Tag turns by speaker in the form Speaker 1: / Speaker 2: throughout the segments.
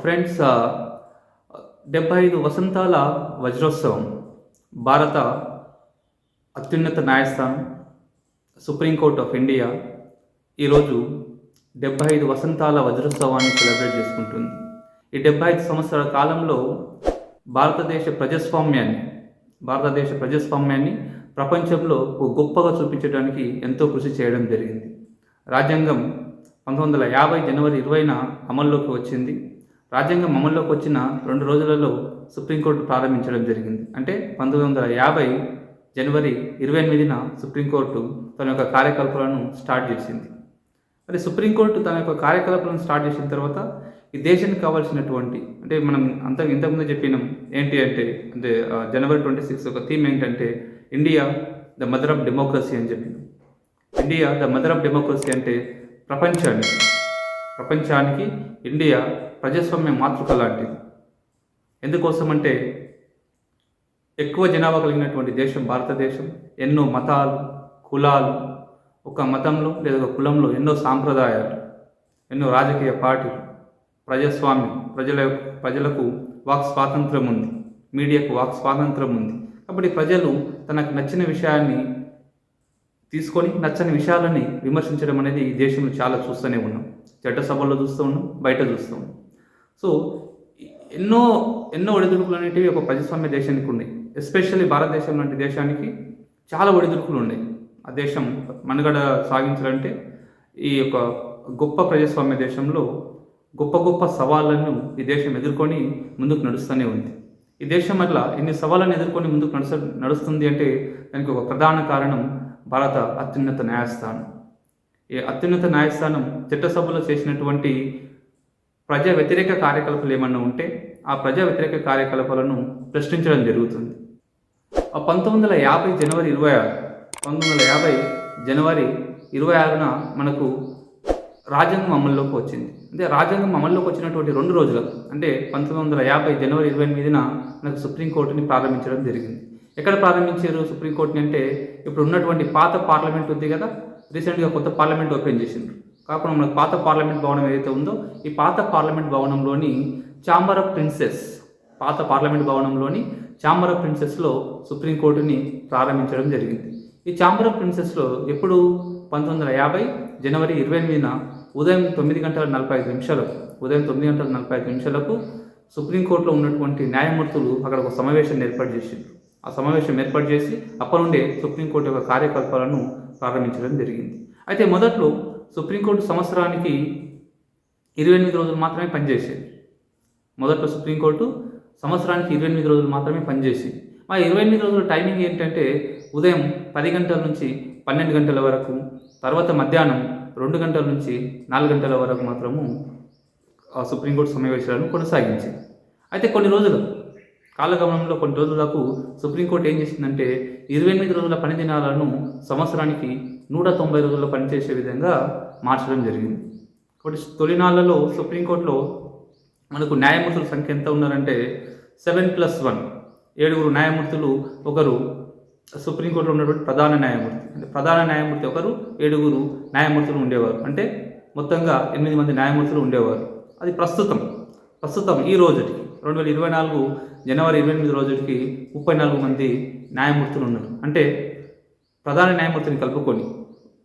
Speaker 1: Friends డెబ్బై ఐదు వసంతాల వజ్రోత్సవం భారత అత్యున్నత న్యాయస్థానం సుప్రీంకోర్ట్ ఆఫ్ ఇండియా ఈరోజు డెబ్బై ఐదు వసంతాల వజ్రోత్సవాన్ని సెలబ్రేట్ చేసుకుంటుంది. ఈ డెబ్బై ఐదు సంవత్సరాల కాలంలో భారతదేశ ప్రజాస్వామ్యాన్ని భారతదేశ ప్రజాస్వామ్యాన్ని ప్రపంచంలో ఒక గొప్పగా చూపించడానికి ఎంతో కృషి చేయడం జరిగింది. రాజ్యాంగం పంతొమ్మిది వందల యాభై జనవరి ఇరవైన అమల్లోకి వచ్చింది. రాజ్యాంగం అమల్లోకి వచ్చిన రెండు రోజులలో సుప్రీంకోర్టు ప్రారంభించడం జరిగింది. అంటే పంతొమ్మిది వందల యాభై జనవరి ఇరవై ఎనిమిదిన సుప్రీంకోర్టు తన యొక్క కార్యకలాపాలను స్టార్ట్ చేసింది. మరి సుప్రీంకోర్టు తన యొక్క కార్యకలాపాలను స్టార్ట్ చేసిన తర్వాత ఈ దేశానికి కావాల్సినటువంటి అంటే మనం అంత ఇంతకుముందు చెప్పినాం ఏంటి అంటే అంటే జనవరి ట్వంటీ సిక్స్ ఒక థీమ్ ఏంటంటే India the mother of democracy అని చెప్పినాం. India the mother of democracy అంటే ప్రపంచానికి ప్రపంచానికి ఇండియా ప్రజాస్వామ్య మాతృక లాంటిది. ఎందుకోసం అంటే ఎక్కువ జనాభా కలిగినటువంటి దేశం భారతదేశం. ఎన్నో మతాలు కులాలు ఒక మతంలో లేదా ఒక కులంలో ఎన్నో సాంప్రదాయాలు ఎన్నో రాజకీయ పార్టీలు ప్రజాస్వామ్యం ప్రజల ప్రజలకు వాక్ స్వాతంత్రం ఉంది. మీడియాకు వాక్ స్వాతంత్రం ఉంది. కాబట్టి ప్రజలు తనకు నచ్చిన విషయాన్ని తీసుకొని నచ్చని విషయాలని విమర్శించడం అనేది ఈ దేశంలో చాలా చూస్తూనే ఉన్నాం. చట్టసభల్లో చూస్తూ ఉన్నాం బయట చూస్తూ ఉన్నాం. సో ఎన్నో ఎన్నో ఒడిదుడుకులు అనేటివి ఒక ప్రజాస్వామ్య దేశానికి ఉన్నాయి ఎస్పెషల్లీ భారతదేశం లాంటి దేశానికి చాలా ఒడిదుడుకులు ఉన్నాయి ఆ దేశం మనుగడ సాగించాలంటే ఈ యొక్క గొప్ప ప్రజాస్వామ్య దేశంలో గొప్ప గొప్ప సవాళ్ళను ఈ దేశం ఎదుర్కొని ముందుకు నడుస్తూనే ఉంది. ఈ దేశం అట్లా ఇన్ని సవాళ్ళను ఎదుర్కొని ముందుకు నడుస్త నడుస్తుంది అంటే దానికి ఒక ప్రధాన కారణం భారత అత్యున్నత న్యాయస్థానం. ఈ అత్యున్నత న్యాయస్థానం చట్టసభలో చేసినటువంటి ప్రజా వ్యతిరేక కార్యకలాపాలు ఏమన్నా ఉంటే ఆ ప్రజా వ్యతిరేక కార్యకలాపాలను ప్రశ్నించడం జరుగుతుంది. ఆ పంతొమ్మిది వందల యాభై జనవరి ఇరవై ఆరు పంతొమ్మిది వందల యాభై జనవరి ఇరవై ఆరున మనకు రాజ్యాంగం అమల్లోకి వచ్చింది. అంటే రాజ్యాంగం అమల్లోకి వచ్చినటువంటి రెండు రోజులు అంటే పంతొమ్మిది వందల యాభై జనవరి ఇరవై ఎనిమిదిన మనకు సుప్రీంకోర్టుని ప్రారంభించడం జరిగింది. ఎక్కడ ప్రారంభించారు సుప్రీంకోర్టుని అంటే ఇప్పుడు ఉన్నటువంటి పాత పార్లమెంట్ ఉంది కదా రీసెంట్గా కొత్త పార్లమెంట్ ఓపెన్ చేసిండ్రు. కాకుండా మనకు పాత పార్లమెంట్ భవనం ఏదైతే ఉందో ఈ పాత పార్లమెంట్ భవనంలోని ఛాంబర్ ఆఫ్ ప్రిన్సెస్ పాత పార్లమెంట్ భవనంలోని ఛాంబర్ ఆఫ్ ప్రిన్సెస్లో సుప్రీంకోర్టుని ప్రారంభించడం జరిగింది. ఈ ఛాంబర్ ఆఫ్ ప్రిన్సెస్లో ఎప్పుడు? పంతొమ్మిది వందల యాభై జనవరి ఇరవై ఎనిమిదిన ఉదయం తొమ్మిది గంటల నలభై ఐదు నిమిషాలకు ఉదయం తొమ్మిది గంటల నలభై ఐదు నిమిషాలకు సుప్రీంకోర్టులో ఉన్నటువంటి న్యాయమూర్తులు అక్కడ ఒక సమావేశాన్ని ఏర్పాటు చేసింది ఆ సమావేశం ఏర్పాటు చేసి అప్పటి నుండే సుప్రీంకోర్టు యొక్క కార్యకలాపాలను ప్రారంభించడం జరిగింది. అయితే మొదట్లో సుప్రీంకోర్టు సంవత్సరానికి ఇరవై ఎనిమిది రోజులు మాత్రమే పనిచేసేది మొదట్లో సుప్రీంకోర్టు సంవత్సరానికి ఇరవై ఎనిమిది రోజులు మాత్రమే పనిచేసింది మా ఇరవై ఎనిమిది రోజుల టైమింగ్ ఏంటంటే ఉదయం పది గంటల నుంచి పన్నెండు గంటల వరకు తర్వాత మధ్యాహ్నం రెండు గంటల నుంచి నాలుగు గంటల వరకు మాత్రము ఆ సుప్రీంకోర్టు సమావేశాలను కొనసాగించింది. అయితే కొన్ని రోజులు కాలగమనంలో కొన్ని రోజులకు సుప్రీంకోర్టు ఏం చేసిందంటే ఇరవై ఎనిమిది రోజుల పని దినాలను సంవత్సరానికి నూట తొంభై రోజుల్లో పనిచేసే విధంగా మార్చడం జరిగింది. కాబట్టి తొలినాళ్ళలో సుప్రీంకోర్టులో మనకు న్యాయమూర్తుల సంఖ్య ఎంత ఉన్నారంటే సెవెన్ ప్లస్ వన్. ఏడుగురు న్యాయమూర్తులు ఒకరు సుప్రీంకోర్టులో ఉన్నటువంటి ప్రధాన న్యాయమూర్తి. అంటే ప్రధాన న్యాయమూర్తి ఒకరు ఏడుగురు న్యాయమూర్తులు ఉండేవారు. అంటే మొత్తంగా ఎనిమిది మంది న్యాయమూర్తులు ఉండేవారు. అది ప్రస్తుతం ప్రస్తుతం ఈ రోజుకి. రెండు వేల ఇరవై నాలుగు జనవరి ఇరవై ఎనిమిది రోజుకి ముప్పై నాలుగు మంది న్యాయమూర్తులు ఉన్నారు. అంటే ప్రధాన న్యాయమూర్తిని కలుపుకొని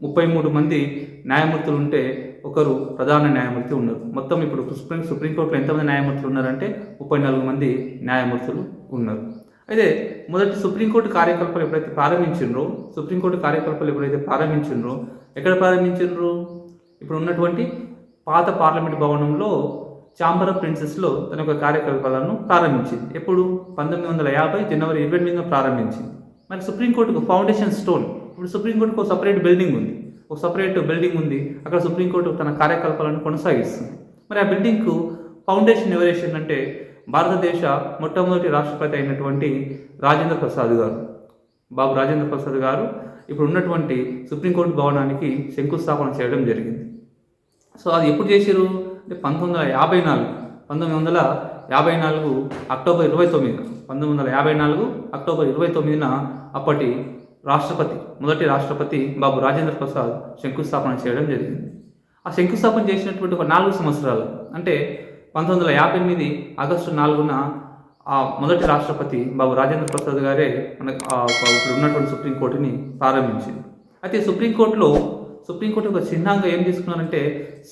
Speaker 1: ముప్పై మూడు మంది న్యాయమూర్తులు ఉంటే ఒకరు ప్రధాన న్యాయమూర్తి ఉన్నారు. మొత్తం ఇప్పుడు సుప్రీం సుప్రీంకోర్టులో ఎంతమంది న్యాయమూర్తులు ఉన్నారంటే ముప్పై నాలుగు మంది న్యాయమూర్తులు ఉన్నారు. అయితే మొదటి సుప్రీంకోర్టు కార్యకలాపాలు ఎప్పుడైతే ప్రారంభించిండ్రో సుప్రీంకోర్టు కార్యకలాపాలు ఎప్పుడైతే ప్రారంభించిండ్రో ఎక్కడ ప్రారంభించిండ్రు ఇప్పుడు ఉన్నటువంటి పాత పార్లమెంట్ భవనంలో ఛాంబర్ ఆఫ్ ప్రిన్సెస్లో తన యొక్క కార్యకలాపాలను ప్రారంభించింది. ఎప్పుడు? పంతొమ్మిది వందల యాభై జనవరి ఇరవై ఎనిమిదిన ప్రారంభించింది. మరి సుప్రీంకోర్టుకు ఫౌండేషన్ స్టోన్ ఇప్పుడు సుప్రీంకోర్టుకు ఒక సపరేట్ బిల్డింగ్ ఉంది. ఒక సపరేట్ బిల్డింగ్ ఉంది. అక్కడ సుప్రీంకోర్టు తన కార్యకలాపాలను కొనసాగిస్తుంది. మరి ఆ బిల్డింగ్కు ఫౌండేషన్ ఎవరేషన్ అంటే భారతదేశ మొట్టమొదటి రాష్ట్రపతి అయినటువంటి రాజేంద్ర ప్రసాద్ గారు. బాబు రాజేంద్ర ప్రసాద్ గారు ఇప్పుడు ఉన్నటువంటి సుప్రీంకోర్టు భవనానికి శంకుస్థాపన చేయడం జరిగింది. సో అది ఎప్పుడు చేశారు అంటే పంతొమ్మిది వందల యాభై నాలుగు. పంతొమ్మిది వందల యాభై నాలుగు అక్టోబర్ ఇరవై తొమ్మిది. పంతొమ్మిది వందల యాభై నాలుగు అక్టోబర్ ఇరవై తొమ్మిదిన అప్పటి రాష్ట్రపతి మొదటి రాష్ట్రపతి బాబు రాజేంద్ర ప్రసాద్ శంకుస్థాపన చేయడం జరిగింది. ఆ శంకుస్థాపన చేసినటువంటి ఒక నాలుగు సంవత్సరాలు. అంటే పంతొమ్మిది వందల యాభై ఎనిమిది ఆగస్టు నాలుగున ఆ మొదటి రాష్ట్రపతి బాబు రాజేంద్ర ప్రసాద్ గారే మనకు ఇప్పుడు ఉన్నటువంటి సుప్రీంకోర్టుని ప్రారంభించింది. అయితే సుప్రీంకోర్టులో సుప్రీంకోర్టు ఒక చిహ్నంగా ఏం తీసుకున్నారంటే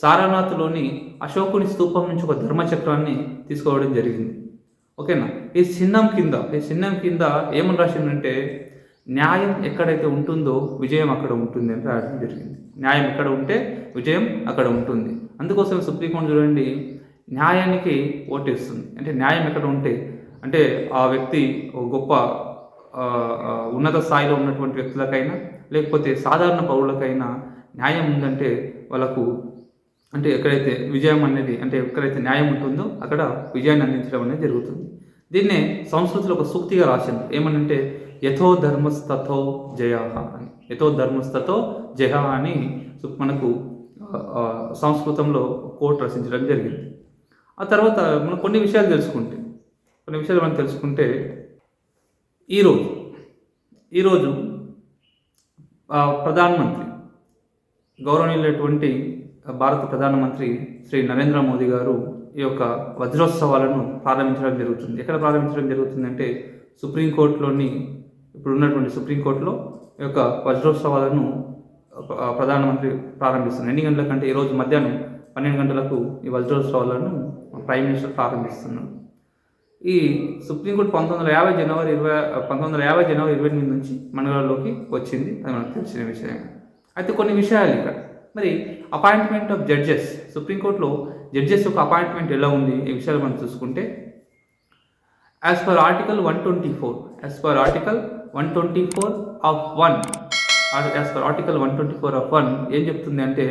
Speaker 1: సారనాథ్లోని అశోకుని స్తూపం నుంచి ఒక ధర్మచక్రాన్ని తీసుకోవడం జరిగింది. ఓకేనా? ఈ చిహ్నం కింద ఈ చిహ్నం కింద ఏమని రాసిందంటే న్యాయం ఎక్కడైతే ఉంటుందో విజయం అక్కడ ఉంటుంది అని రాయడం జరిగింది. న్యాయం ఎక్కడ ఉంటే విజయం అక్కడ ఉంటుంది. అందుకోసం సుప్రీంకోర్టు చూడండి న్యాయానికి ఓటేస్తుంది. అంటే న్యాయం ఎక్కడ ఉంటే అంటే ఆ వ్యక్తి ఒక గొప్ప ఉన్నత స్థాయిలో ఉన్నటువంటి వ్యక్తులకైనా లేకపోతే సాధారణ పౌరులకైనా న్యాయం ఉందంటే వాళ్ళకు అంటే ఎక్కడైతే విజయం అనేది అంటే ఎక్కడైతే న్యాయం ఉంటుందో అక్కడ విజయాన్ని అందించడం అనేది జరుగుతుంది. దీన్నే సంస్కృతిలో ఒక సూక్తిగా రాసింది ఏమనంటే యథో ధర్మస్తథో జయ అని. యథో ధర్మస్తథో జయ అని మనకు సంస్కృతంలో కోట్ రచించడం జరిగింది. ఆ తర్వాత మనం కొన్ని విషయాలు తెలుసుకుంటే కొన్ని విషయాలు మనం తెలుసుకుంటే ఈరోజు ఈరోజు ప్రధానమంత్రి గౌరవనీయులైనటువంటి భారత ప్రధానమంత్రి శ్రీ నరేంద్ర మోదీ గారు ఈ యొక్క వజ్రోత్సవాలను ప్రారంభించడం జరుగుతుంది. ఎక్కడ ప్రారంభించడం జరుగుతుందంటే సుప్రీంకోర్టులోని ఇప్పుడు ఉన్నటువంటి సుప్రీంకోర్టులో ఈ యొక్క వజ్రోత్సవాలను ప్రధానమంత్రి ప్రారంభిస్తున్నారు. ఎన్ని గంటల కంటే ఈరోజు మధ్యాహ్నం పన్నెండు గంటలకు ఈ వజ్రోత్సవాలను ప్రైమ్ మినిస్టర్ ప్రారంభిస్తున్నారు. ఈ సుప్రీంకోర్టు పంతొమ్మిది వందల యాభై జనవరి ఇరవై పంతొమ్మిది వందల యాభై జనవరి ఇరవై ఎనిమిది నుంచి మండలాల్లోకి వచ్చింది. అది మనకు తెలిసిన విషయం అయితే కొన్ని విషయాలు ఇక్కడ. మరి అపాయింట్మెంట్ ఆఫ్ జడ్జెస్ సుప్రీంకోర్టులో జడ్జెస్ యొక్క అపాయింట్మెంట్ ఎలా ఉంది? ఈ విషయాలు మనం చూసుకుంటే as per article one twenty four as per article one twenty four of one as per article one twenty four of one ఏం చెప్తుంది అంటే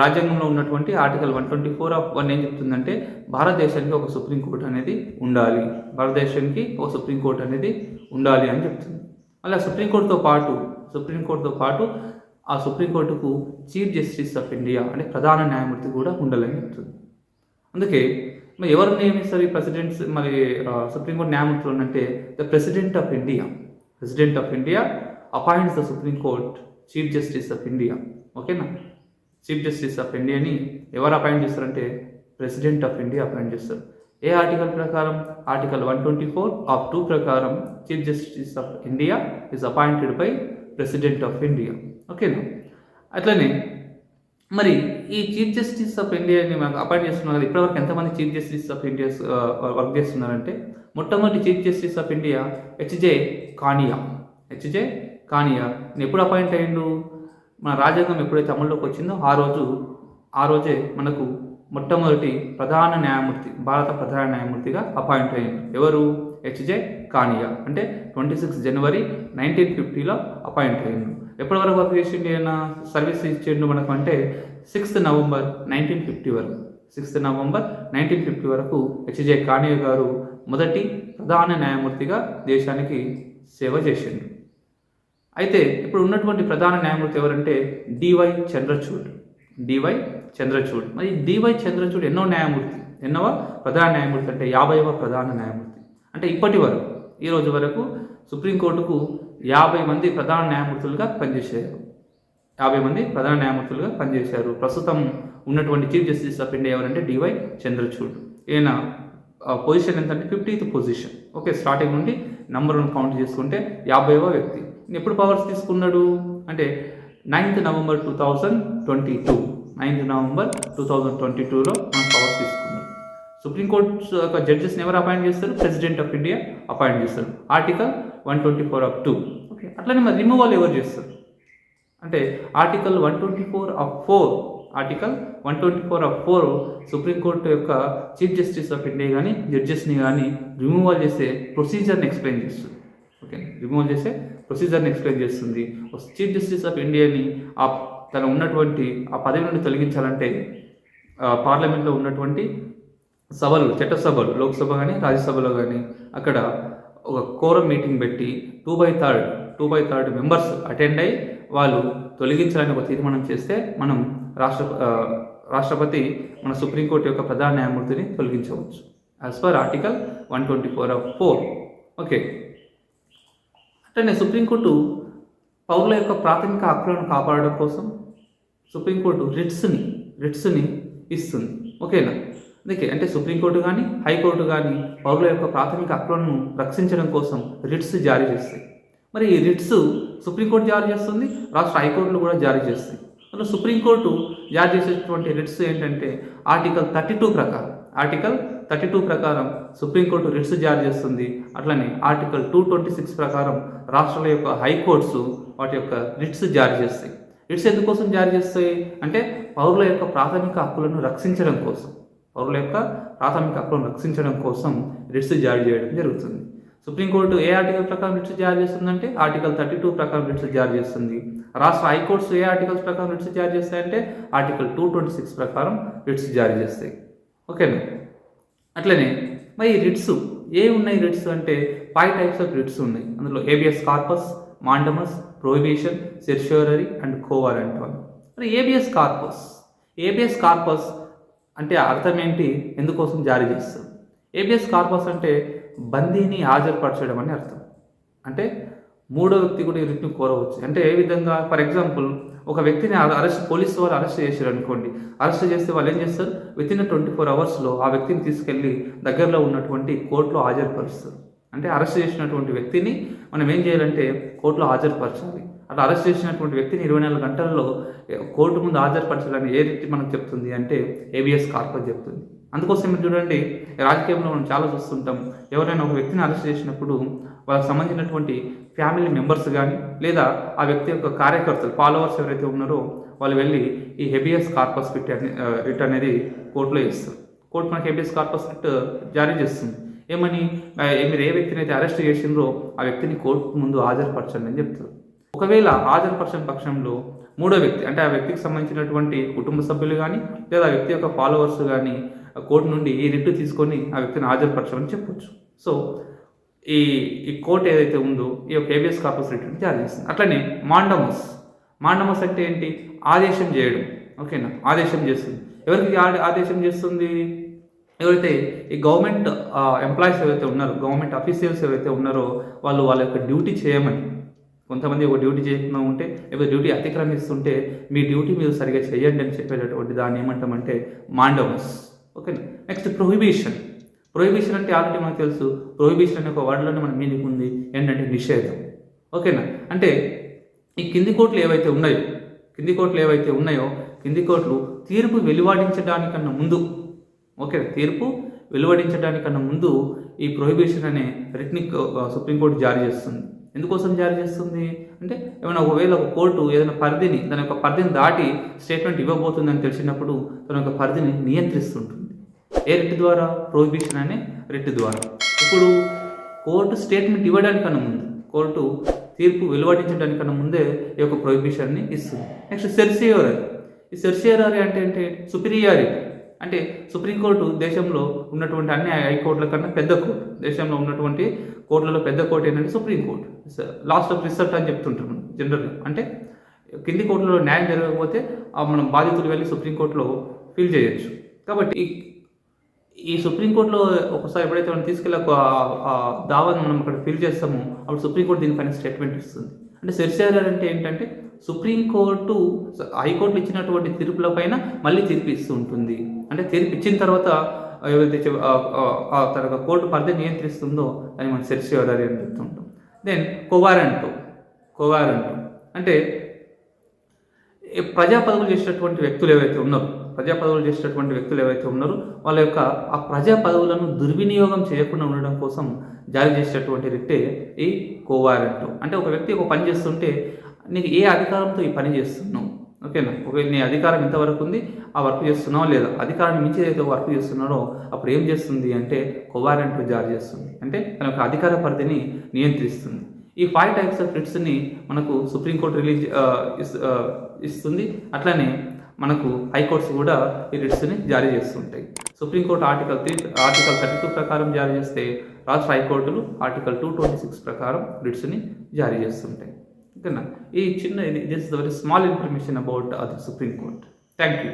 Speaker 1: రాజ్యాంగంలో ఉన్నటువంటి article one twenty four of one ఏం చెప్తుందంటే భారతదేశానికి ఒక సుప్రీంకోర్టు అనేది ఉండాలి. భారతదేశానికి ఒక సుప్రీంకోర్టు అనేది ఉండాలి అని చెప్తుంది. అలా సుప్రీంకోర్టుతో పాటు సుప్రీంకోర్టుతో పాటు ఆ సుప్రీంకోర్టుకు చీఫ్ జస్టిస్ ఆఫ్ ఇండియా అంటే ప్రధాన న్యాయమూర్తి కూడా ఉండాలని చెప్తుంది అందుకే మరి ఎవరు నియమిస్తారు ఈ ప్రెసిడెంట్స్ మరి సుప్రీంకోర్టు న్యాయమూర్తులు అంటే the president of India. President of India appoints the supreme court chief justice of India. ఓకేనా? చీఫ్ జస్టిస్ ఆఫ్ ఇండియాని ఎవరు అపాయింట్ చేస్తారంటే ప్రెసిడెంట్ ఆఫ్ ఇండియా అపాయింట్ చేస్తారు. ఏ ఆర్టికల్ ప్రకారం? Article one twenty four of two ప్రకారం chief justice of India is appointed by president of India ఓకేనా అట్లనే మరి ఈ చీఫ్ జస్టిస్ ఆఫ్ ఇండియాని మాకు అపాయింట్ చేస్తున్నారు కదా ఇప్పటివరకు ఎంతమంది chief justice of India work చేస్తున్నారంటే మొట్టమొదటి chief justice of India HJ Kania HJ Kania ఎప్పుడు అపాయింట్ అయ్యిండు? మన రాజ్యాంగం ఎప్పుడైతే అమల్లోకి వచ్చిందో ఆ రోజు ఆ రోజే మనకు మొట్టమొదటి ప్రధాన న్యాయమూర్తి భారత ప్రధాన న్యాయమూర్తిగా అపాయింట్ అయ్యింది ఎవరు? హెచ్జే కానియా అంటే ట్వంటీ సిక్స్ జనవరి నైన్టీన్ ఫిఫ్టీలో అపాయింట్ అయ్యింది ఎప్పటి వరకు వర్క్ చేసిండు ఆయన సర్వీస్ ఇచ్చిండు మనకు అంటే సిక్స్త్ నవంబర్ నైన్టీన్ ఫిఫ్టీ వరకు. సిక్స్త్ నవంబర్ నైన్టీన్ ఫిఫ్టీ వరకు హెచ్జే కానియా గారు మొదటి ప్రధాన న్యాయమూర్తిగా దేశానికి సేవ చేసిండు. అయితే ఇప్పుడు ఉన్నటువంటి ప్రధాన న్యాయమూర్తి ఎవరంటే డివై చంద్రచూడ్. డివై చంద్రచూడ్. మరి డివై చంద్రచూడ్ ఎన్నో న్యాయమూర్తి ఎన్నవ ప్రధాన న్యాయమూర్తి అంటే యాభైవ ప్రధాన న్యాయమూర్తి. అంటే ఇప్పటి వరకు ఈ రోజు వరకు సుప్రీంకోర్టుకు యాభై మంది ప్రధాన న్యాయమూర్తులుగా పనిచేశారు. యాభై మంది ప్రధాన న్యాయమూర్తులుగా పనిచేశారు. ప్రస్తుతం ఉన్నటువంటి చీఫ్ జస్టిస్ ఆఫ్ ఇండియా ఎవరంటే డివై చంద్రచూడ్. ఈయన పొజిషన్ ఎంతంటే ఫిఫ్టీత్ పొజిషన్ ఓకే స్టార్టింగ్ నుండి నంబర్ వన్ కౌంట్ చేసుకుంటే యాభైవ వ్యక్తి. ఎప్పుడు పవర్స్ తీసుకున్నాడు? అంటే ninth November two thousand twenty two ninth November two thousand twenty టూలో సుప్రీంకోర్టు యొక్క జడ్జెస్ని ఎవరు అపాయింట్ చేస్తారు? ప్రెసిడెంట్ ఆఫ్ ఇండియా అపాయింట్ చేస్తారు. Article one twenty four of two okay అట్లనే మరి రిమూవల్ ఎవరు చేస్తారు? అంటే article one twenty four of four article one twenty four of four supreme court యొక్క చీఫ్ జస్టిస్ ఆఫ్ ఇండియా కానీ జడ్జెస్ని కానీ రిమూవల్ చేసే ప్రొసీజర్ని ఎక్స్ప్లెయిన్ చేస్తుంది. ఓకే రిమూవల్ చేసే ప్రొసీజర్ని ఎక్స్ప్లెయిన్ చేస్తుంది. చీఫ్ జస్టిస్ ఆఫ్ ఇండియాని ఆ తన ఉన్నటువంటి ఆ పదవి నుండి తొలగించాలంటే పార్లమెంట్లో ఉన్నటువంటి సభలు చట్టసభలు లోక్సభ కానీ రాజ్యసభలో కానీ అక్కడ ఒక కోరం మీటింగ్ పెట్టి two by third two by third members attend అయ్యి వాళ్ళు తొలగించాలని ఒక తీర్మానం చేస్తే మనం రాష్ట్ర రాష్ట్రపతి మన సుప్రీంకోర్టు యొక్క ప్రధాన న్యాయమూర్తిని తొలగించవచ్చు. As per article one twenty four of four okay అట్లనే సుప్రీంకోర్టు పౌరుల యొక్క ప్రాథమిక హక్కులను కాపాడడం కోసం సుప్రీంకోర్టు రిట్స్ని రిట్స్ని ఇస్తుంది. ఓకేనా అందుకే అంటే సుప్రీంకోర్టు కానీ హైకోర్టు కానీ పౌరుల యొక్క ప్రాథమిక హక్కులను రక్షించడం కోసం రిట్స్ జారీ చేస్తాయి. మరి ఈ రిట్స్ సుప్రీంకోర్టు జారీ చేస్తుంది రాష్ట్ర హైకోర్టులు కూడా జారీ చేస్తాయి. అసలు సుప్రీంకోర్టు జారీ చేసేటువంటి రిట్స్ ఏంటంటే ఆర్టికల్ థర్టీ టూ ప్రకారం ఆర్టికల్ థర్టీ టూ ప్రకారం సుప్రీంకోర్టు రిట్స్ జారీ చేస్తుంది. అట్లనే ఆర్టికల్ టూ ట్వంటీ సిక్స్ ప్రకారం రాష్ట్రాల యొక్క హైకోర్ట్స్ వాటి యొక్క రిట్స్ జారీ చేస్తాయి. రిట్స్ ఎందుకోసం జారీ చేస్తాయి? అంటే పౌరుల యొక్క ప్రాథమిక హక్కులను రక్షించడం కోసం. పౌరుల యొక్క ప్రాథమిక హక్కులను రక్షించడం కోసం రిట్స్ జారీ చేయడం జరుగుతుంది. సుప్రీంకోర్టు ఏ ఆర్టికల్ ప్రకారం రిట్స్ జారీ చేస్తుందంటే ఆర్టికల్ థర్టీ టూ ప్రకారం రిట్స్ జారీ చేస్తుంది. రాష్ట్ర హైకోర్ట్స్ ఏ ఆర్టికల్స్ ప్రకారం రిట్స్ జారీ చేస్తాయంటే ఆర్టికల్ టూ ట్వంటీ సిక్స్ ప్రకారం రిట్స్ జారీ చేస్తాయి. ఓకేనా? అట్లనే మరి రిట్స్ ఏ ఉన్నాయి రిట్స్ అంటే ఫైవ్ టైప్స్ ఆఫ్ రిట్స్ ఉన్నాయి. అందులో habeas corpus mandamus prohibition certiorari and quo warranto one. మరి ఏబిఎస్ కార్పస్ ఏబిఎస్ కార్పస్ అంటే అర్థం ఏంటి? ఎందుకోసం జారీ చేస్తారు? ఏబిఎస్ కార్పస్ అంటే బందీని హాజరుపరచడం అని అర్థం. అంటే మూడో వ్యక్తి కూడా ఈ రిట్ని కోరవచ్చు. అంటే ఏ విధంగా? ఫర్ ఎగ్జాంపుల్ ఒక వ్యక్తిని అరెస్ట్ పోలీసు వారు అరెస్ట్ చేశారు అనుకోండి అరెస్ట్ చేస్తే వాళ్ళు ఏం చేస్తారు? విత్ ఇన్ ట్వంటీ ఫోర్ అవర్స్లో ఆ వ్యక్తిని తీసుకెళ్ళి దగ్గరలో ఉన్నటువంటి కోర్టులో హాజరుపరుస్తారు. అంటే అరెస్ట్ చేసినటువంటి వ్యక్తిని మనం ఏం చేయాలంటే కోర్టులో హాజరుపరచాలి. అటు అరెస్ట్ చేసినటువంటి వ్యక్తిని ఇరవై నాలుగు గంటల్లో కోర్టు ముందు హాజరుపరచాలని ఏ రీతి మనకు చెప్తుంది అంటే ఏబిఎస్ కార్పస్ చెప్తుంది. అందుకోసం మీరు చూడండి రాజకీయంలో మనం చాలా చూస్తుంటాం. ఎవరైనా ఒక వ్యక్తిని అరెస్ట్ చేసినప్పుడు వాళ్ళకి సంబంధించినటువంటి ఫ్యామిలీ మెంబర్స్ కానీ లేదా ఆ వ్యక్తి యొక్క కార్యకర్తలు ఫాలోవర్స్ ఎవరైతే ఉన్నారో వాళ్ళు వెళ్ళి ఈ హెబియస్ కార్పస్ ఫిట్ రిట్ అనేది కోర్టులో ఇస్తారు కోర్టు మనకి హెబియస్ కార్పస్ ఫిట్ జారీ చేస్తుంది. ఏమని మీరు ఏ వ్యక్తిని అయితే అరెస్ట్ చేసిండ్రో ఆ వ్యక్తిని కోర్టు ముందు హాజరుపరచండి అని చెప్తారు. ఒకవేళ హాజరుపరచని పక్షంలో మూడో వ్యక్తి అంటే ఆ వ్యక్తికి సంబంధించినటువంటి కుటుంబ సభ్యులు కానీ లేదా ఆ వ్యక్తి యొక్క ఫాలోవర్స్ కానీ కోర్టు నుండి ఈ రిట్ తీసుకొని ఆ వ్యక్తిని హాజరుపరచమని చెప్పొచ్చు. సో ఈ ఈ కోర్టు ఏదైతే ఉందో ఈ యొక్క ఏబిఎస్ కార్పస్ రిట్ జారీ చేస్తుంది అట్లనే మాండమస్ మాండమస్ అంటే ఏంటి? ఆదేశం చేయడం. ఓకేనా ఆదేశం చేస్తుంది. ఎవరికి ఆదేశం చేస్తుంది? ఎవరైతే ఈ గవర్నమెంట్ ఎంప్లాయీస్ ఏవైతే ఉన్నారో గవర్నమెంట్ అఫీషియల్స్ ఏవైతే ఉన్నారో వాళ్ళు వాళ్ళ యొక్క డ్యూటీ చేయమని కొంతమంది ఒక డ్యూటీ చేస్తున్నా ఉంటే లేదా డ్యూటీ అతిక్రమిస్తుంటే మీ డ్యూటీ మీరు సరిగా చేయండి అని చెప్పేటటువంటి దాన్ని ఏమంటామంటే మాండవస్ ఓకేనా? Next prohibition. ప్రొహిబిషన్ అంటే ఆల్రెడీ మనకు తెలుసు. ప్రొహిబిషన్ అనే ఒక వర్డ్లోనే మన మీనింగ్ ఉంది. ఏంటంటే నిషేధం. ఓకేనా? అంటే ఈ కింది కోట్లు ఏవైతే ఉన్నాయో కింది కోట్లు ఏవైతే ఉన్నాయో కింది కోట్లు తీర్పు వెలువడించడానికన్నా ముందు ఓకేనా? తీర్పు వెలువడించడానికన్నా ముందు ఈ ప్రొహిబిషన్ అనే రిట్ని సుప్రీంకోర్టు జారీ చేస్తుంది. ఎందుకోసం జారీ చేస్తుంది? అంటే ఏమైనా ఒకవేళ ఒక కోర్టు ఏదైనా పరిధిని తన యొక్క పరిధిని దాటి స్టేట్మెంట్ ఇవ్వబోతుందని తెలిసినప్పుడు తన యొక్క పరిధిని నియంత్రిస్తుంటుంది. ఏ రెడ్ ద్వారా? ప్రొహిబిషన్ అనే రెడ్ ద్వారా. ఇప్పుడు కోర్టు స్టేట్మెంట్ ఇవ్వడానికన్నా ముందు కోర్టు తీర్పు వెలువడించడానికన్నా ముందే ఈ యొక్క ప్రొహిబిషన్ని ఇస్తుంది. నెక్స్ట్ సెర్సియోరరీ ఈ సెర్సియోరరీ అంటే అంటే సుపీరియారిటీ అంటే సుప్రీంకోర్టు దేశంలో ఉన్నటువంటి అన్ని హైకోర్టుల కన్నా పెద్ద కోర్టు దేశంలో ఉన్నటువంటి కోర్టులలో పెద్ద కోర్టు ఏంటంటే సుప్రీంకోర్టు. లాస్ట్ ఆఫ్ రిసర్ట్ అని చెప్తుంటారు మనం జనరల్గా అంటే కింది కోర్టులో న్యాయం జరగకపోతే మనం బాధితులు వెళ్ళి సుప్రీంకోర్టులో ఫీల్ చేయొచ్చు. కాబట్టి ఈ- సుప్రీంకోర్టులో ఒకసారి ఎప్పుడైతే మనం తీసుకెళ్ళి ఒక దావాను మనం అక్కడ ఫిల్ చేస్తామో అప్పుడు సుప్రీంకోర్టు దీనిపైన స్టేట్మెంట్ ఇస్తుంది. అంటే సెర్సియర్ అంటే ఏంటంటే సుప్రీంకోర్టు హైకోర్టు ఇచ్చినటువంటి తీర్పుల పైన మళ్ళీ తీర్పు ఇస్తూ ఉంటుంది అంటే తీర్పు ఇచ్చిన తర్వాత ఏవైతే తర్వాత కోర్టు పరిధి నియంత్రిస్తుందో అని మనం సెర్సియర్ అని చెప్తుంటాం దెన్ కోవారెంట్ కోవారెంట్. అంటే ప్రజా పదవులు చేసేటటువంటి వ్యక్తులు ఏవైతే ఉన్నారో ప్రజా పదవులు చేసేటటువంటి వ్యక్తులు ఏవైతే ఉన్నారో వాళ్ళ యొక్క ఆ ప్రజా పదవులను దుర్వినియోగం చేయకుండా ఉండడం కోసం జారీ చేసేటటువంటి రిట్టే ఈ కోవారెంట్. అంటే ఒక వ్యక్తి ఒక పని చేస్తుంటే నీకు ఏ అధికారంతో ఈ పని చేస్తున్నావు? ఓకేనా? ఒకవేళ నీ అధికారం ఎంతవరకు ఉంది ఆ వర్క్ చేస్తున్నావో లేదా? అధికారాన్ని మించి ఏదైతే వర్క్ చేస్తున్నాడో అప్పుడు ఏం చేస్తుంది అంటే కొవారెంట్లు జారీ చేస్తుంది. అంటే తన యొక్క అధికార పరిధిని నియంత్రిస్తుంది. ఈ ఫైవ్ టైప్స్ ఆఫ్ రిట్స్ని మనకు సుప్రీంకోర్టు రిలీజ్ ఇస్తుంది. అట్లనే మనకు హైకోర్ట్స్ కూడా ఈ రిట్స్ని జారీ చేస్తుంటాయి. Supreme court article three article thirty two ప్రకారం జారీ చేస్తే రాష్ట్ర హైకోర్టులు ఆర్టికల్ టూ ట్వంటీ సిక్స్ ప్రకారం రిట్స్ని జారీ చేస్తుంటాయి. ఓకేనా ఈ చిన్న ఇది this very small information about అది సుప్రీం కోర్ట్ థ్యాంక్ యూ